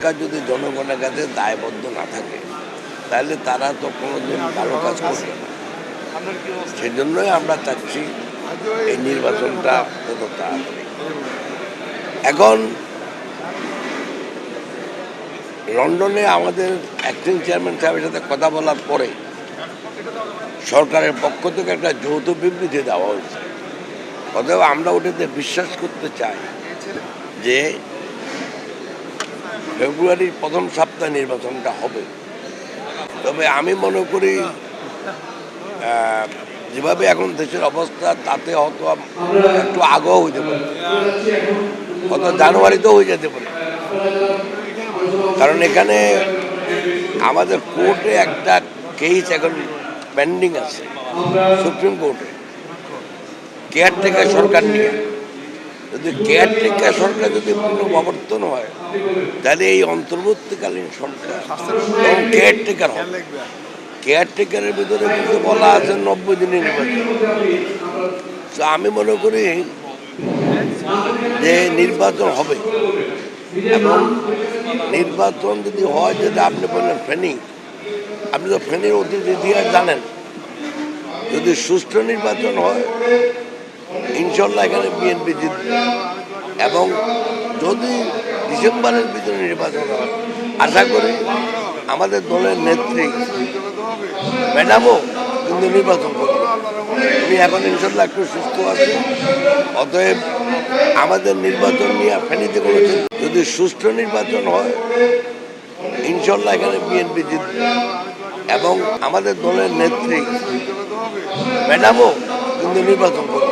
সরকার যদি জনগণের কাছে দায়বদ্ধ না থাকে, তাহলে তারা তো কোনোদিন ভালো কাজ করবে না। সেজন্যই আমরা চাচ্ছি এই নির্বাচনটা যত তাড়াতাড়ি এখন লন্ডনে আমাদের অ্যাক্টিং চেয়ারম্যান সাহেবের সাথে কথা বলার পরে সরকারের পক্ষ থেকে একটা যৌথ বিবৃতি দেওয়া হয়েছে। অতএব আমরা ওটাতে বিশ্বাস করতে চাই যে ফেব্রুয়ারির প্রথম সপ্তাহে নির্বাচনটা হবে। তবে আমি মনে করি যেভাবে এখন দেশের অবস্থা, তাতে হয়তো একটু আগেও হইতে পারে। হয়তো জানুয়ারিতেও হয়ে যেতে পারে। কারণ এখানে আমাদের কোর্টে একটা কেস এখন পেন্ডিং আছে, সুপ্রিম কোর্টে। কেয়ারটেকার সরকার নিয়ে। যদি কেয়ারটেকার সরকার যদি পুনঃপ্রবর্তন হয়, তাহলে এই অন্তর্বর্তীকালীন সরকার এবং কেয়ারটেকার হবে। কেয়ারটেকারের ভিতরে কিন্তু বলা আছে নব্বই দিনের নির্বাচন। তো আমি মনে করি যে নির্বাচন হবে। এবং নির্বাচন যদি হয়, যেটা আপনি বললেন ফেনি, আপনি তো ফেনীর অতীত ইতিহাস জানেন। যদি সুষ্ঠু নির্বাচন হয় ইনশাল্লাহ এখানে বিএনপি জিতবে। এবং যদি ডিসেম্বরের ভিতরে নির্বাচন হয়, আশা করি আমাদের দলের নেত্রী ম্যাডামও কিন্তু নির্বাচন করবে। উনি এখন ইনশাল্লাহ একটু সুস্থ আছে। অতএব আমাদের নির্বাচন নিয়ে ফেনীতে চিন্তা- যদি সুষ্ঠু নির্বাচন হয়, ইনশাল্লাহ এখানে বিএনপি জিতবে। এবং আমাদের দলের নেত্রী ম্যাডামও কিন্তু নির্বাচন করবে।